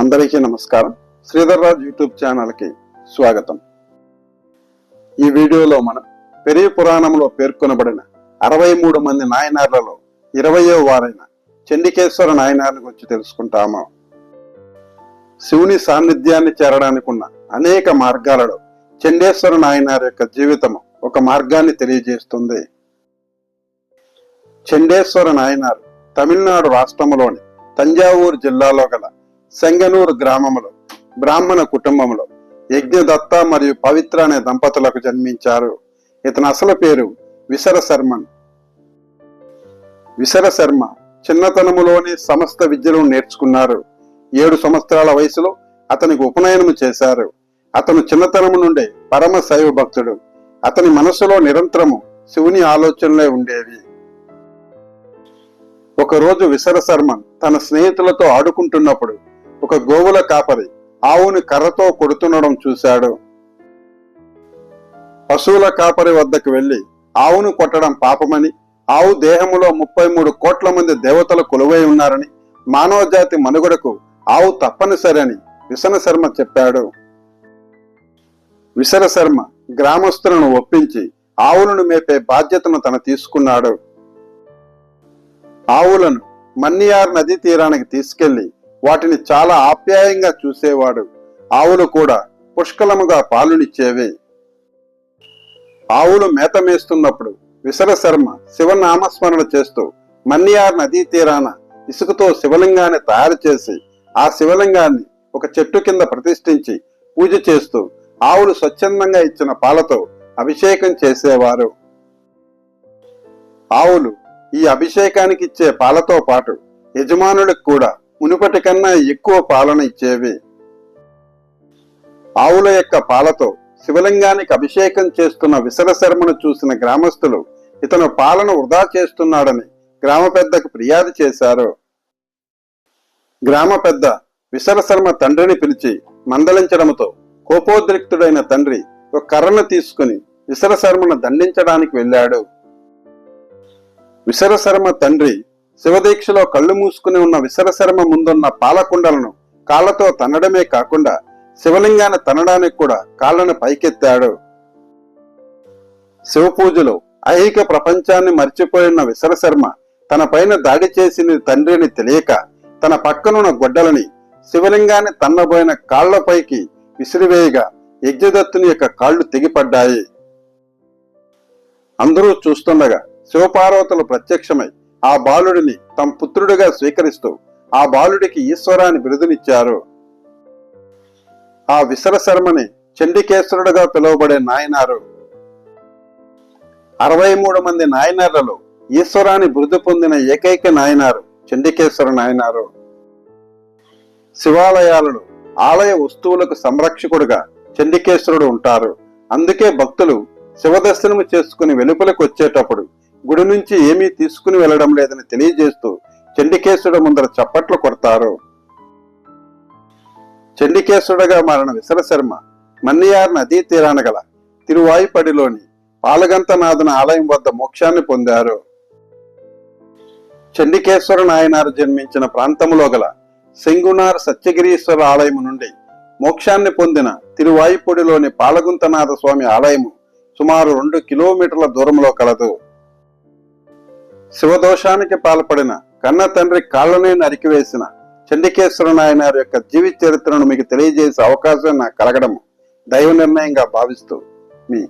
అందరికీ నమస్కారం. శ్రీధర్ రాజ్ యూట్యూబ్ ఛానల్కి స్వాగతం. ఈ వీడియోలో మనం పెరియ పురాణంలో పేర్కొనబడిన అరవై మూడు మంది నాయనార్లలో ఇరవయో వారైన చండికేశ్వర నాయనార్ల గురించి తెలుసుకుంటాము. శివుని సాన్నిధ్యాన్ని చేరడానికి ఉన్న అనేక మార్గాలలో చండేశ్వర నాయనార్ యొక్క జీవితం ఒక మార్గాన్ని తెలియజేస్తుంది. చండేశ్వర నాయనార్ తమిళనాడు రాష్ట్రంలోని తంజావూరు జిల్లాలో గల సెంగనూరు గ్రామంలో బ్రాహ్మణ కుటుంబంలో యజ్ఞదత్త మరియు పవిత్ర అనే దంపతులకు జన్మించారు. ఇతని అసలు పేరు విసర శర్మన్ విసర శర్మ చిన్నతనములోనే సమస్త విద్యను నేర్చుకున్నారు. ఏడు సంవత్సరాల వయసులో అతనికి ఉపనయనము చేశారు. అతను చిన్నతనము నుండే పరమ శైవ భక్తుడు. అతని మనసులో నిరంతరము శివుని ఆలోచనలే ఉండేవి. ఒకరోజు విసర శర్మన్ తన స్నేహితులతో ఆడుకుంటున్నప్పుడు ఒక గోవుల కాపరి ఆవుని కర్రతో కొడుతుండడం చూశాడు. పశువుల కాపరి వద్దకు వెళ్ళి ఆవును కొట్టడం పాపమని ఆవు దేహములో ముప్పై మూడు కోట్ల మంది దేవతలు కొలువై ఉన్నారని మానవ జాతి మనుగడకు ఆవు తప్పనిసరి అని విసన శర్మ చెప్పాడు. విసర శర్మ గ్రామస్తులను ఒప్పించి ఆవులను మేపే బాధ్యతను తన తీసుకున్నాడు. ఆవులను మన్నియార్ నదీ తీరానికి తీసుకెళ్ళి వాటిని చాలా ఆప్యాయంగా చూసేవాడు. ఆవులు కూడా పుష్కలముగా పాలునిచ్చేవి. ఆవులు మేత మేస్తున్నప్పుడు విసరశర్మ శివనామస్మరణ చేస్తూ మన్నియార్ నదీ తీరాన ఇసుకతో శివలింగాన్ని తయారు చేసి ఆ శివలింగాన్ని ఒక చెట్టు కింద ప్రతిష్ఠించి పూజ చేస్తూ ఆవులు స్వచ్ఛందంగా ఇచ్చిన పాలతో అభిషేకం చేసేవారు. ఆవులు ఈ అభిషేకానికి ఇచ్చే పాలతో పాటు యజమానులకు కూడా మునుపటి కన్నా ఎక్కువ పాలన ఇచ్చేవి. ఆవుల యొక్క పాలతో శివలింగానికి అభిషేకం చేస్తున్న విసరశర్మను చూసిన గ్రామస్తులు ఇతను పాలన వృధా చేస్తున్నాడని గ్రామ పెద్దకు ఫిర్యాదు చేశారు. గ్రామ పెద్ద విసరశర్మ తండ్రిని పిలిచి మందలించడంతో కోపోద్రిక్తుడైన తండ్రి ఒక కర్రను తీసుకుని విసరశర్మను దండించడానికి వెళ్ళాడు. విసరశర్మ తండ్రి శివదీక్షలో కళ్ళు మూసుకుని ఉన్న విసరశర్మ ముందున్న పాలకుండలను కాళ్ళతో తన్నడమే కాకుండా శివలింగాన్ని తనడానికి కూడా కాళ్ళను పైకెత్తాడు. శివ పూజలో ఐహిక ప్రపంచాన్ని మర్చిపోయిన విసరశర్మ తన పైన దాడి చేసిన తండ్రిని తెలియక తన పక్కనున్న గొడ్డలని శివలింగాన్ని తన్నబోయిన కాళ్ళపైకి విసిరివేయగా యజ్ఞదత్తుని యొక్క కాళ్ళు తెగిపడ్డాయి. అందరూ చూస్తుండగా శివపార్వతులు ప్రత్యక్షమై ఆ బాలుడిని తమ పుత్రుడిగా స్వీకరిస్తూ ఆ బాలుడికి ఈశ్వరాన్ని బిరుదునిచ్చారు. ఆ విసరశర్మని చండికేశ్వరుడుగా పిలువబడే నాయనారు. అరవై మూడు మంది నాయనార్లలో ఈశ్వరాన్ని బిరుదు పొందిన ఏకైక నాయనారు చండికేశ్వర నాయనారు. శివాలయాలలో ఆలయ వస్తువులకు సంరక్షకుడుగా చండికేశ్వరుడు ఉంటారు. అందుకే భక్తులు శివదర్శనము చేసుకుని వెలుపలకు వచ్చేటప్పుడు గుడి నుంచి ఏమీ తీసుకుని వెళ్ళడం లేదని తెలియజేస్తూ చండికేశుడు ముందర చప్పట్లు కొడతారు. చండికేశ్వరుడుగా మారిన విశ్వశర్మ శర్మ మన్నియార్ నదీ తీరాన గల తిరువాయిపడిలోని పాలగంతనాథన ఆలయం వద్ద మోక్షాన్ని పొందారు. చండికేశ్వర నాయనారు జన్మించిన ప్రాంతములో గల సింగునార్ సత్యగిరీశ్వర ఆలయము నుండి మోక్షాన్ని పొందిన తిరువాయిపొడిలోని పాలగుంతనాథ స్వామి ఆలయము సుమారు రెండు కిలోమీటర్ల దూరంలో కలదు. శివదోషానికి పాల్పడిన కన్న తండ్రి కాళ్ళనే నరికివేసిన చండికేశ్వర నాయనారు యొక్క జీవిత చరిత్రను మీకు తెలియజేసే అవకాశం నాకు కలగడం దైవ నిర్ణయంగా భావిస్తూ మీ